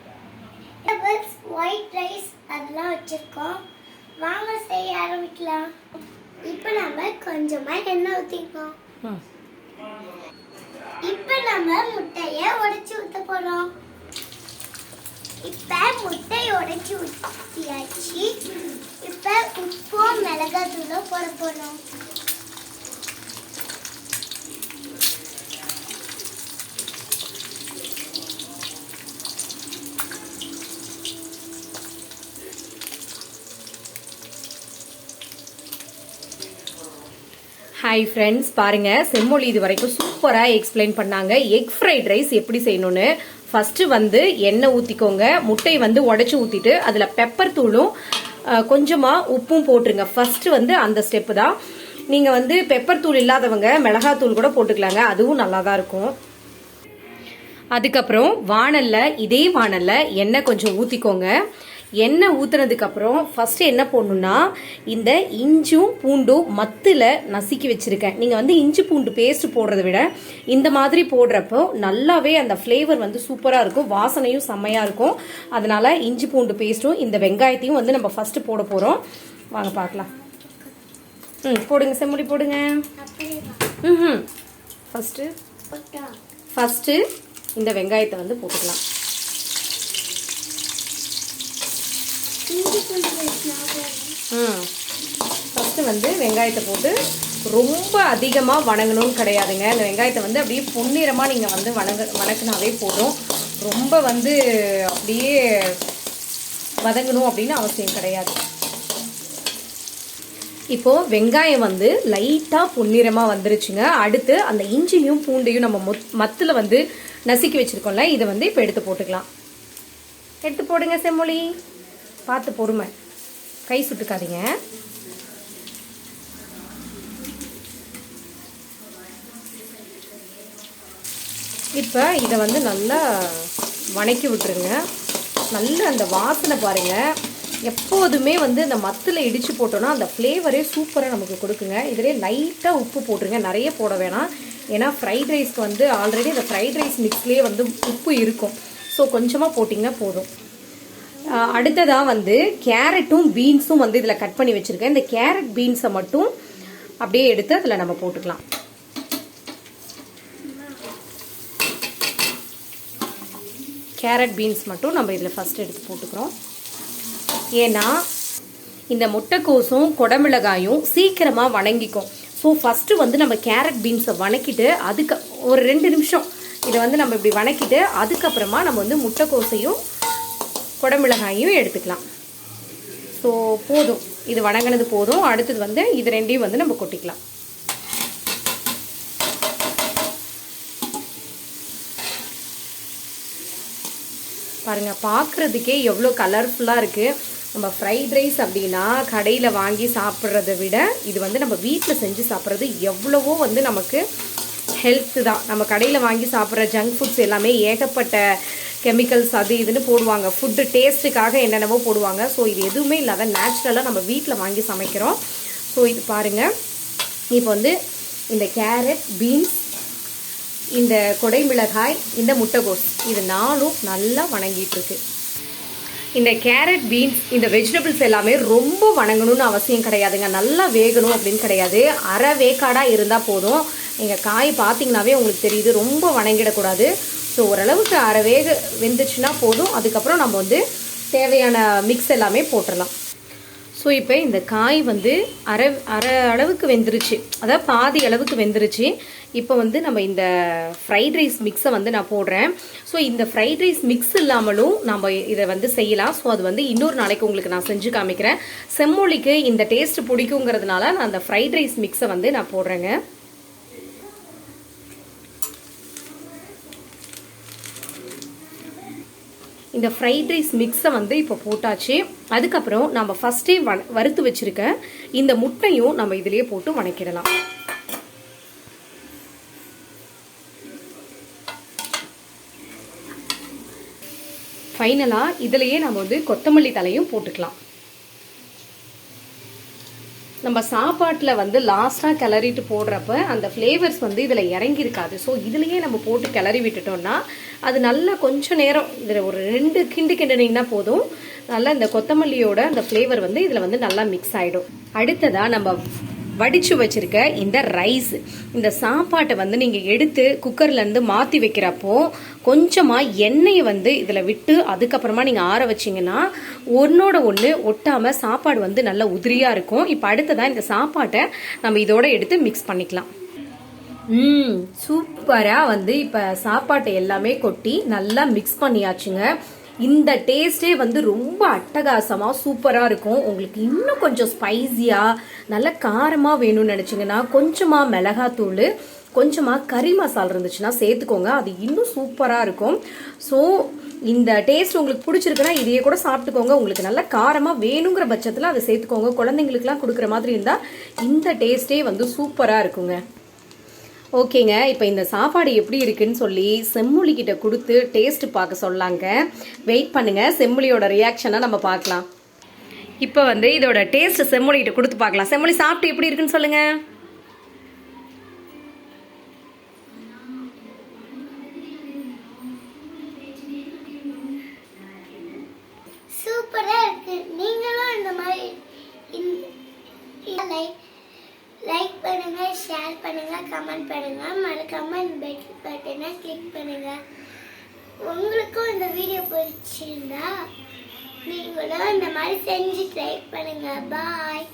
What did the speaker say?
Vegetables white rice அதெல்லாம் வச்சுருக்கோம். வாங்க செய்ய ஆரம்பிக்கலாம். இப்போ நம்ம கொஞ்சமாக எண்ணெய் ஊற்றிக்கோம் இப்போ நம்ம முட்டையை உடைச்சு ஊற்ற போகிறோம் இப்போ முட்டையை உடைச்சு ஊற்றியாச்சு இப்போ உப்பும் மிளகாத்தூளும் போட போகிறோம் ஹாய் ஃப்ரெண்ட்ஸ் பாருங்க செம்மொழி இது வரைக்கும் சூப்பராக எக்ஸ்பிளைன் பண்ணாங்க. எக் ஃப்ரைட் ரைஸ் எப்படி செய்யணும்னு. ஃபர்ஸ்ட் வந்து எண்ணெய் ஊற்றிக்கோங்க முட்டை வந்து உடச்சி ஊற்றிட்டு அதில் பெப்பர் தூளும் கொஞ்சமாக உப்பும் போட்டுருங்க. ஃபர்ஸ்ட் வந்து அந்த ஸ்டெப்பு தான். நீங்கள் வந்து பெப்பர் தூள் இல்லாதவங்க மிளகாத்தூள் கூட போட்டுக்கலாங்க. அதுவும் நல்லா தான் இருக்கும். அதுக்கப்புறம் வாணல்ல இதே வாணல்ல எண்ணெய் கொஞ்சம் ஊற்றிக்கோங்க எண்ணெய் ஊத்துனதுக்கு அப்புறம் ஃபர்ஸ்ட் என்ன போடணும்னா இந்த இஞ்சும் பூண்டும் மத்தில் நசுக்கி வச்சிருக்கேன். நீங்கள் வந்து இஞ்சி பூண்டு பேஸ்ட் போடுறத விட இந்த மாதிரி போடுறப்போ நல்லாவே அந்த ஃப்ளேவர் வந்து சூப்பராக இருக்கும். வாசனையும் செம்மையாக இருக்கும். அதனால இஞ்சி பூண்டு பேஸ்ட்டும் இந்த வெங்காயத்தையும் வந்து நம்ம ஃபர்ஸ்ட் போட போகிறோம் வாங்க பார்க்கலாம். ம் போடுங்க செம்மொழி போடுங்க. ம் ஃபஸ்ட்டு ஃபஸ்ட்டு இந்த வெங்காயத்தை வந்து போட்டுக்கலாம் இஞ்சி பூண்டு பேஸ்ட் நான் போடுறேன். ம். ஃபஸ்ட்டு வந்து வெங்காயத்தை போட்டு ரொம்ப அதிகமாக வணங்கணும்னு கிடையாதுங்க. இந்த வெங்காயத்தை வந்து அப்படியே பொன்னிறமாக நீங்கள் வந்து வணங்க வணக்கினாவே போதும். ரொம்ப வந்து அப்படியே வதங்கணும் அப்படின்னு அவசியம் கிடையாது. இப்போது வெங்காயம் வந்து லைட்டாக பொன்னிறமாக வந்துருச்சுங்க. அடுத்து அந்த இஞ்சியும் பூண்டையும் நம்ம மொத் மத்தில் வந்து நசுக்கி வச்சுருக்கோம்ல இதை வந்து இப்போ எடுத்து போட்டுக்கலாம். எடுத்து போடுங்க செம்மொழி. பார்த்து பொறுமை. கை சுட்டுக்காதீங்க. இப்போ இதை வந்து நல்லா வணக்கி விட்டுருங்க. நல்ல அந்த வாசனை பாருங்கள் எப்போதுமே வந்து இந்த மத்தில் இடித்து போட்டோன்னா அந்த ஃப்ளேவரே சூப்பராக நமக்கு கொடுக்குங்க. இதிலே லைட்டாக உப்பு போட்டுருங்க. நிறைய போட வேணாம். ஏன்னா ஃப்ரைட் ரைஸ்க்கு வந்து ஆல்ரெடி இந்த ஃப்ரைட் ரைஸ் மிக்ஸ்லேயே வந்து உப்பு இருக்கும். ஸோ கொஞ்சமாக போட்டிங்கன்னா போதும். அடுத்ததாக வந்து கேரட்டும் பீன்ஸும் வந்து இதில் கட் பண்ணி வச்சுருக்கேன். இந்த கேரட் பீன்ஸை மட்டும் அப்படியே எடுத்து அதில் நம்ம போட்டுக்கலாம். கேரட் பீன்ஸ் மட்டும் நம்ம இதில் ஃபஸ்ட் எடுத்து போட்டுக்கிறோம். ஏன்னா இந்த முட்டைக்கோசும் குடமிளகாயும் சீக்கிரமாக வணங்கிக்கும். ஸோ ஃபஸ்ட்டு வந்து நம்ம கேரட் பீன்ஸை வணக்கிட்டு அதுக்கு ஒரு ரெண்டு நிமிஷம் இதை வந்து நம்ம இப்படி வணக்கிட்டு அதுக்கப்புறமா நம்ம வந்து முட்டைக்கோசையும் குடமிளகாயும் எடுத்துக்கலாம். ஸோ போதும். இது வணங்கினது போதும். அடுத்தது வந்து இது ரெண்டையும் வந்து நம்ம கொட்டிக்கலாம். பாருங்க பார்க்குறதுக்கே எவ்வளோ கலர்ஃபுல்லாக இருக்குது நம்ம ஃப்ரைட் ரைஸ் அப்படின்னா கடையில் வாங்கி சாப்பிட்றத விட இது வந்து நம்ம வீட்டில் செஞ்சு சாப்பிட்றது எவ்வளவோ வந்து நமக்கு ஹெல்த்து தான். நம்ம கடையில் வாங்கி சாப்பிட்ற ஜங்க் ஃபுட்ஸ் எல்லாமே ஏகப்பட்ட கெமிக்கல்ஸ் அது இதுன்னு போடுவாங்க. ஃபுட்டு டேஸ்ட்டுக்காக என்னென்னவோ போடுவாங்க. ஸோ இது எதுவுமே இல்லாத நேச்சுரலாக நம்ம வீட்டில் வாங்கி சமைக்கிறோம். ஸோ இது பாருங்கள் இப்போ வந்து இந்த கேரட் பீன்ஸ் இந்த கொடை மிளகாய் இந்த முட்டைகோஸ் இது நாலும் நல்லா வணங்கிட்டுருக்கு இந்த கேரட் பீன்ஸ் இந்த வெஜிடபிள்ஸ் எல்லாமே ரொம்ப வணங்கணும்னு அவசியம் கிடையாதுங்க. நல்லா வேகணும் அப்படின்னு கிடையாது. அரை வேக்காடாக இருந்தால் போதும். நீங்கள் காய் பார்த்தீங்கன்னாவே உங்களுக்கு தெரியுது ரொம்ப வணங்கிடக்கூடாது. ஸோ ஓரளவுக்கு அரை வேக வெந்துச்சுன்னா போதும். அதுக்கப்புறம் நம்ம வந்து தேவையான மிக்ஸ் எல்லாமே போட்டுடலாம் ஸோ இப்போ இந்த காய் வந்து அரை அரை அளவுக்கு வெந்துருச்சு. அதாவது பாதி அளவுக்கு வெந்துருச்சு. இப்போ வந்து நம்ம இந்த ஃப்ரைட் ரைஸ் மிக்ஸை வந்து நான் போடுறேன். ஸோ இந்த ஃப்ரைட் ரைஸ் மிக்ஸ் இல்லாமலும் நம்ம இதை வந்து செய்யலாம். ஸோ அது வந்து இன்னொரு நாளைக்கு உங்களுக்கு நான் செஞ்சு காமிக்கிறேன். செம்மொழிக்கு இந்த டேஸ்ட் பிடிக்குங்கிறதுனால நான் அந்த ஃப்ரைட் ரைஸ் மிக்ஸை வந்து நான் போடுறேங்க. இந்த ஃப்ரைட் ரைஸ் மிக்ஸை வந்து இப்போ போட்டாச்சு. அதுக்கப்புறம் நம்ம ஃபஸ்ட்டே வ வறுத்து வச்சிருக்க இந்த முட்டையும் நம்ம இதிலேயே போட்டு வணக்கிடலாம். ஃபைனலாக இதுலேயே நம்ம வந்து கொத்தமல்லி தலையும் போட்டுக்கலாம். நம்ம சாப்பாட்டில் வந்து லாஸ்ட்டாக கிளறிட்டு போடுறப்ப அந்த ஃப்ளேவர்ஸ் வந்து இதில் இறங்கியிருக்காது. ஸோ இதுலேயே நம்ம போட்டு கிளறி விட்டுட்டோம்னா அது நல்லா கொஞ்சம் நேரம் இதில் ஒரு ரெண்டு கிண்டு கிண்டுனீங்கன்னா போதும். நல்லா இந்த கொத்தமல்லியோட அந்த ஃப்ளேவர் வந்து இதில் வந்து நல்லா மிக்ஸ் ஆகிடும் அடுத்ததாக நம்ம வடிச்சு வச்சிருக்க இந்த ரைஸ் இந்த சாப்பாட்டை வந்து நீங்கள் எடுத்து குக்கர்லேருந்து மாற்றி வைக்கிறப்போ கொஞ்சமாக எண்ணெயை வந்து இதில் விட்டு அதுக்கப்புறமா நீங்கள் ஆற வச்சிங்கன்னா ஒன்றோட ஒன்று ஒட்டாமல் சாப்பாடு வந்து நல்ல உதிரியாக இருக்கும். இப்போ அடுத்ததாக இந்த சாப்பாட்டை நம்ம இதோட எடுத்து மிக்ஸ் பண்ணிக்கலாம். ம் சூப்பராக வந்து இப்போ சாப்பாட்டை எல்லாமே கொட்டி நல்லா மிக்ஸ் பண்ணியாச்சுங்க. இந்த டேஸ்டே வந்து ரொம்ப அட்டகாசமாக சூப்பராக இருக்கும். உங்களுக்கு இன்னும் கொஞ்சம் ஸ்பைஸியாக நல்ல காரமாக வேணும்னு நினச்சிங்கன்னா கொஞ்சமாக மிளகாத்தூள் கொஞ்சமாக கறி மசாலா இருந்துச்சுன்னா சேர்த்துக்கோங்க. அது இன்னும் சூப்பராக இருக்கும். ஸோ இந்த டேஸ்ட் உங்களுக்கு பிடிச்சிருக்குன்னா இதையே கூட சாப்பிட்டுக்கோங்க. உங்களுக்கு நல்ல காரமாக வேணுங்கிற பட்சத்தில் அதை சேர்த்துக்கோங்க. குழந்தைங்களுக்குலாம் கொடுக்குற மாதிரி இருந்தால் இந்த டேஸ்ட்டே வந்து சூப்பராக இருக்குங்க. ஓகேங்க. இப்போ இந்த சாப்பாடு எப்படி இருக்குன்னு சொல்லி செம்மொழி கிட்ட கொடுத்து டேஸ்ட் பார்க்க சொல்லாங்க. வெயிட் பண்ணுங்க. செம்மொழியோட ரியாக்ஷனை நம்ம பார்க்கலாம். இப்போ வந்து இதோட டேஸ்ட் செம்மொழிகிட்ட கொடுத்து பார்க்கலாம். செம்மொழி சாப்பிட்டு எப்படி இருக்குன்னு சொல்லுங்கள் கமெண்ட் பண்ணுங்க. மறக்காம இந்த பெல் பட்டனை கிளிக் பண்ணுங்க. உங்களுக்கும் இந்த வீடியோ பிடிச்சிருந்தா நீங்களும் இந்த மாதிரி செஞ்சு ட்ரை பண்ணுங்க. பாய்